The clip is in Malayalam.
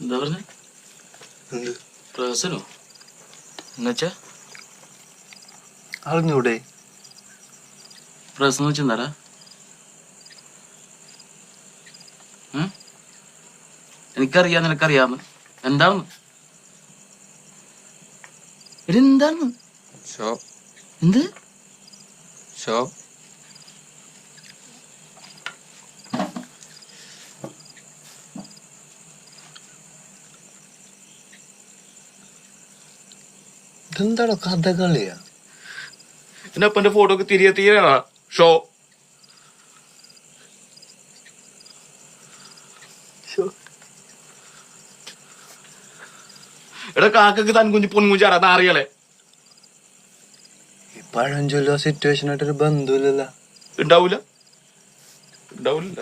എന്താ പറഞ്ഞ? എന്ത്? പ്രഹസനോ? എന്നുവെച്ചാ? അറിഞ്ഞൂടെ? പ്രഹസം വെച്ച് എന്താടാ? ഉം? എനിക്കറിയാം നിനക്കറിയാന്ന് എന്താണെന്ന്? ഷോ. എന്ത്? ഷോ. ഇതെന്താടോ കഥകളിയാ? എന്റെ അപ്പന്റെ ഫോട്ടോ ഒക്കെ തിരികെ തീരാ ഷോ എടാ കാക്കക്ക് താൻ കുഞ്ഞു പൊൻകുഞ്ചാറാ നാറികളെ ഈ പഴഞ്ചൊല്ലോ സിറ്റുവേഷൻ ആയിട്ടൊരു ബന്ധമില്ലല്ലോ ഉണ്ടാവൂല. ഉണ്ടാവൂല.